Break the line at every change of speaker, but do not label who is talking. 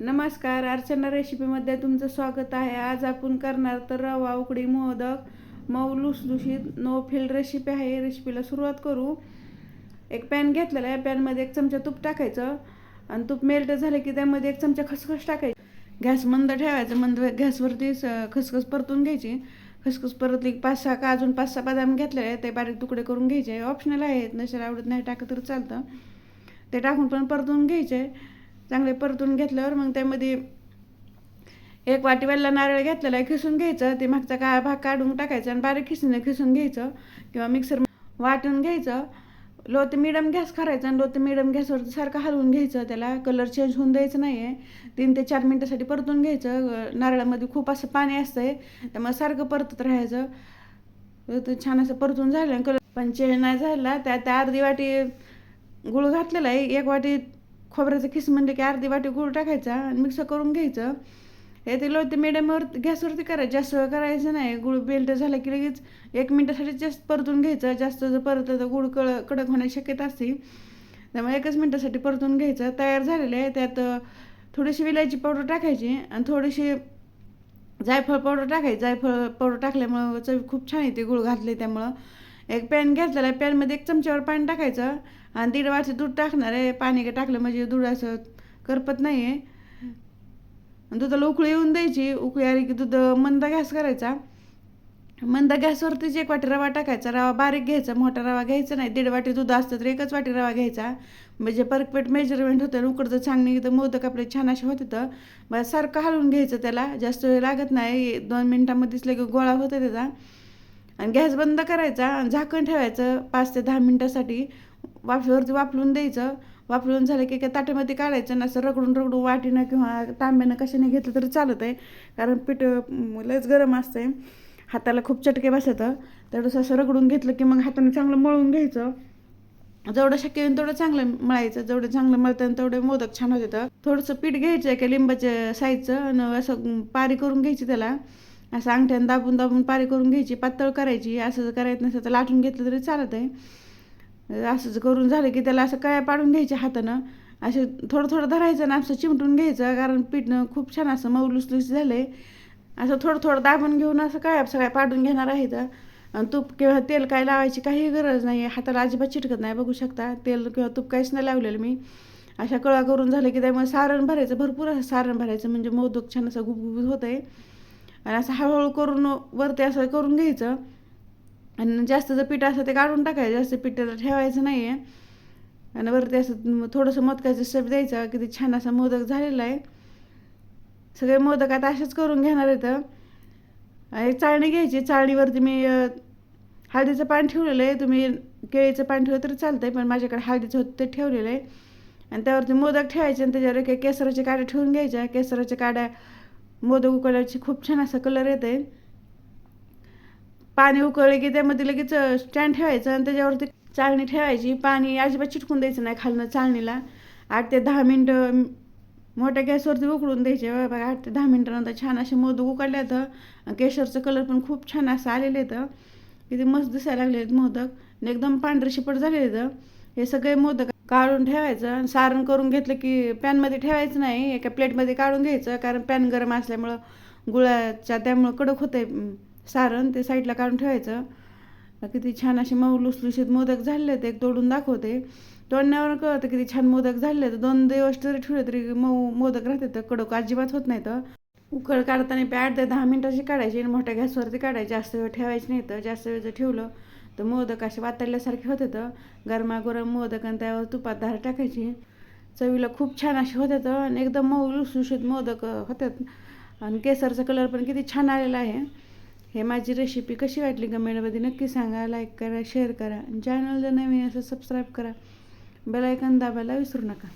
नमस्कार अर्चना रेसिपीमध्ये तुमचं स्वागत आहे. आज आपण करणार तर रवा उकडी मोदक मऊ लुसलुशीत नो फिल्ड रेसिपी आहे. रेसिपीला सुरुवात करू. एक पॅन घेतलेला आहे. पॅनमध्ये एक चमचा तूप टाकायचं. आणि तूप मेल्ट झालं की त्यामध्ये एक चमचा खसखस टाकायची. गॅस मंद ठेवायचं. मंद गॅसवरती स- खसखस परतून घ्यायची. खसखस परतली पाच सहा का अजून पाच सहा बदाम घेतलेले आहे ते बारीक तुकडे करून घ्यायचे. ऑप्शनल आहेत. नसेल आवडत नाही टाकत तर चालतं. ते टाकून पण परतून घ्यायचे. चांगले परतून घेतल्यावर मग त्यामध्ये एक वाटी वेल्ला नारळ घेतलेला आहे खिसून घ्यायचं. ते मागचा का भाग काढून टाकायचा आणि बारीक खिसून खिसून घ्यायचं. किंवा मिक्सर वाटून घ्यायचं. लोत मिडम गॅस करायचा आणि लोत मिडम गॅसवर सारखं हलवून घ्यायचं. त्याला कलर चेंज होऊन द्यायचं नाही आहे तीन ते चार मिनटासाठी परतून घ्यायचं. नारळामध्ये खूप असं पाणी असतंय त्यामुळे सारखं परतत राहायचं. छान असं परतून झालं कलर पण चेंज नाही झाला. त्या त्या अर्धी वाटी गुळ घातलेला आहे. एक वाटी खोबऱ्याचं खिस म्हणलं की अर्धी वाटी गूळ टाकायचा आणि मिक्स करून घ्यायचं. हे ते लोते मिडियमवर गॅसवरती करायचं. जास्त वेळ करायचं नाही. गुळ बेल्ट झाला की लगेच एक मिनटासाठी जास्त परतून घ्यायचं. जास्त जर परतलं तर गुळ कळ कडक होण्याची शक्यता असते. त्यामुळे एकच मिनटासाठी परतून घ्यायचं. तयार झालेलं आहे. त्यात थोडीशी विलायची पावडर टाकायची आणि थोडीशी जायफळ पावडर टाकायची. जायफळ पावडर टाकल्यामुळं चव खूप छान येते गुळ घातले त्यामुळं. एक पॅन घेतलेला आहे. पॅनमध्ये एक चमच्यावर पाणी टाकायचं. आणि दीड वाटी दूध टाकणार आहे. पाणी टाकलं म्हणजे दूध असं करपत नाही आहे आणि दुधाला उकळी येऊन द्यायची. उकळी आली की दूध मंद गॅस करायचा. मंद गॅसवरतीच एक वाटी रवा टाकायचा. रवा बारीक घ्यायचा. मोठा रवा घ्यायचा नाही. दीड वाटी दूध असतं तर एकच वाटी रवा घ्यायचा. म्हणजे परफेक्ट मेजरमेंट होतं आणि उकडचं चांगली तर मोदक आपले छान असे होत तर मग सारखं हलवून घ्यायचं त्याला. जास्त वेळ लागत नाही. दोन मिनटामध्येच लगे गोळा होतं त्याचा. आणि गॅस बंद करायचा आणि झाकण ठेवायचं पाच ते दहा मिनटासाठी. वाफेवरती वापरून द्यायचं. वापरून झालं की एका ताटामध्ये काढायचं आणि असं रगडून रगडून वाटीनं किंवा तांब्यानं कशाने घेतलं तरी चालत आहे. कारण पीठ लयच गरम असते हाताला खूप चटके बसतं तेवढंसं असं रगडून घेतलं की मग हाताने चांगलं मळून घ्यायचं. जेवढं शक्य होईल तेवढं चांगलं मळायचं. जेवढं चांगलं मळतं तेवढे मोदक छान होते थोडंसं पीठ घ्यायचं एका लिंबाच्या साईजचं आणि असं पारी करून घ्यायची त्याला. असं अंगठ्यानं दाबून दाबून पारी करून घ्यायची पातळ करायची असं जर करायचं नसेल तर लाटून घेतलं तरी चालत आहे असंच करून झालं की त्याला असं कळ्या पाडून घ्यायच्या हातानं असे थोडं थोडं धरायचं आणि असं चिमटून घ्यायचं कारण पीठनं खूप छान असं मऊ लुसलुस झालं आहे असं थोडं थोडं दाबून घेऊन असं काय सगळ्या पाडून घेणार आहेत आणि तूप किंवा तेल काय लावायची काही गरज नाही हाताला अजिबात चिटकत नाही बघू शकता. तेल किंवा तूप काहीच नाही लावलेलं मी. अशा कळा करून झालं की त्यामुळे सारण भरायचं भरपूर असं सारण भरायचं म्हणजे मोदक छान असं गुबगुबीत होत आहे आणि असं हळूहळू करून वरती असं करून घ्यायचं. आणि जास्त जर पीठ असं ते काढून टाकायचं. जास्त पीठ त्याला ठेवायचं नाही आहे आणि वरती असं थोडंसं मोदकाचं शेप द्यायचा. किती छान असा मोदक झालेला आहे. सगळे मोदक आता असेच करून घेणार आहेत. आणि एक चाळणी घ्यायची. चाळणीवरती मी हळदीचं पाणी ठेवलेलं आहे. तुम्ही केळीचं पाणी ठेवलं तरी चालतंय पण माझ्याकडे हळदीचं होतं ते ठेवलेलं आहे. आणि त्यावरती मोदक ठेवायचे आणि त्याच्यावर काही केसराच्या काड्या ठेवून घ्यायच्या. केसराच्या काड्या मोदक उकळल्याची खूप छान असा कलर येते पाणी उकळले की त्यामध्ये लगेच स्टँड ठेवायचं आणि त्याच्यावरती चाळणी ठेवायची. पाणी अजिबात चिटकून द्यायचं नाही खालनं चाळणीला. आठ ते दहा मिनटं मोठ्या गॅसवरती उकळून द्यायचे. बघा आठ ते दहा मिनटानंतर छान असे मोदक उकडले येतं केशरचं कलर पण खूप छान असं आलेलं येतं किती मस्त दिसायला लागले आहेत मोदक एकदम पांढरे शिपट झाले येतं हे सगळे मोदक काढून ठेवायचं आणि सारण करून घेतलं की पॅनमध्ये ठेवायचं नाही एका प्लेटमध्ये काढून घ्यायचं कारण पॅन गरम असल्यामुळं गुळाच्या त्यामुळं कडक होतं आहे सारण ते साईडला काढून ठेवायचं. किती छान असे मऊ लुसलुशीत मोदक झाले ते एक तोडून दाखवते. तोडण्यावर कळतं किती छान मोदक झाले तर दोन दिवस जरी ठेवले तरी मऊ मोदक राहते तर कडक अजिबात होत नाही तर उकळ काढताना पे आठ ते दहा मिनटाची काढायची आणि मोठ्या गॅसवरती काढायची जास्त वेळ ठेवायची नाही तर जास्त वेळ जर ठेवलं तर मोदक असे वातडल्यासारखे होते तर गरमागरम मोदक आणि त्यावर तुपात धार टाकायची. चवीला खूप छान असे होते तर आणि एकदम मऊ लुसलुशीत मोदक होतात. आणि केसरचा कलर पण किती छान आलेला आहे. हे माझी रेसिपी कशी वाटली कमेंटमध्ये नक्की सांगा. लाईक करा शेअर करा चॅनल जर नवीन असं सबस्क्राईब करा. बेलायकन दाबायला विसरू नका.